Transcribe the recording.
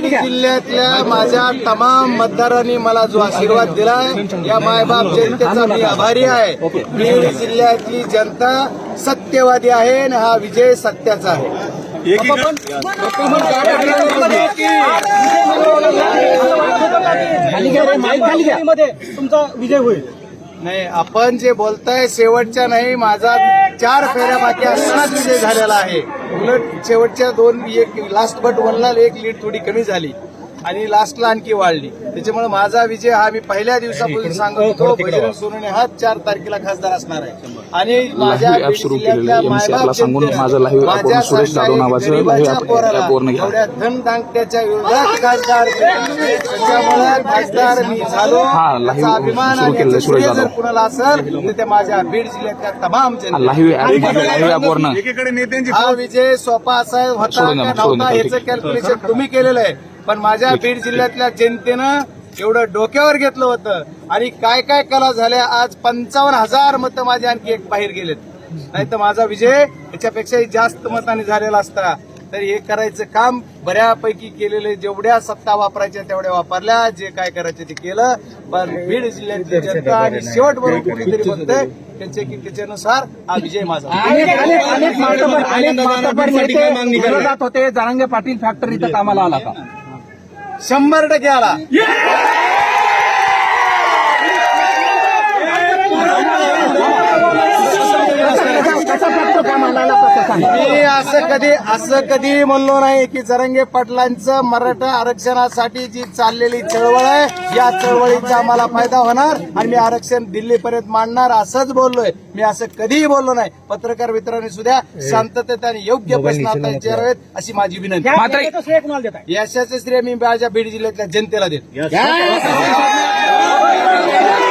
जिल्ह्यातल्या माझ्या तमाम मतदारांनी मला जो आशीर्वाद दिलाय या मायबाप जनतेचा मी आभारी आहे. बीड जिल्ह्यातली जनता सत्यवादी आहे आणि हा विजय सत्याचा आहे. तुमचा विजय होईल नाही आपण जे बोलताय शेवटच्या नाही माझा चार फेऱ्या बाकी असतानाच विजय झालेला आहे. उलट शेवटच्या दोन एक लास्ट बट वनला एक लीड थोडी कमी झाली. आणि लास्टला आणखी वाढली. त्याच्यामुळे माझा विजय हा मी पहिल्या दिवसापासून सांगत होतो बजरंग सोनवणे हा चार तारखेला खासदार असणार आहे. आणि माझ्या सांगून माझं सुरेश जाधव नावाचं विरोधात खासदार. त्याच्यामुळे खासदार मी झालो. हा, अभिमान सुरू आणि जर. कुणाला असेल तर ते माझ्या बीड जिल्ह्यातल्या तमाम जनता हा विजय सोपा असा होता का नव्हता याचं. कॅल्क्युलेशन तुम्ही केलेलं आहे. पण माझ्या बीड जिल्ह्यातल्या जनतेनं एवढं डोक्यावर घेतलं होतं. आणि काय काय कला झाल्या आज पंचावन्न हजार मतं माझे आणखी एक बाहेर गेलेत. नाही तर माझा विजय याच्यापेक्षाही जास्त मताने झालेला असता. तर हे करायचं काम बऱ्यापैकी केलेलं. जेवढ्या सत्ता वापरायच्या तेवढ्या वापरल्या. जे काय करायचं ते केलं. पण बीड जिल्ह्यातली जनता आणि शेवट बरोबर कुठेतरी बघतंय त्यांच्या की त्याच्यानुसार हा विजय माझा अनेक विरोधात होते. जरांगे पाटील फॅक्टरीचा कामाला आला का शंभर टक्के आला कसा फॅक्टर कामाला आला कसं सांगा मी असं कधी असं कधी म्हणलो नाही की जरंगे पाटलांचं मराठा आरक्षणासाठी जी चाललेली चळवळ आहे या चळवळीचा आम्हाला फायदा होणार आणि मी आरक्षण दिल्लीपर्यंत मांडणार असंच बोललोय. मी असं कधीही बोललो नाही. पत्रकार मित्रांनी सुद्धा शांततेत आणि योग्य प्रश्न आता विचारावेत अशी माझी विनंती. मात्र यशाचं श्रेय मी माझ्या बीड जिल्ह्यातल्या जनतेला देतो.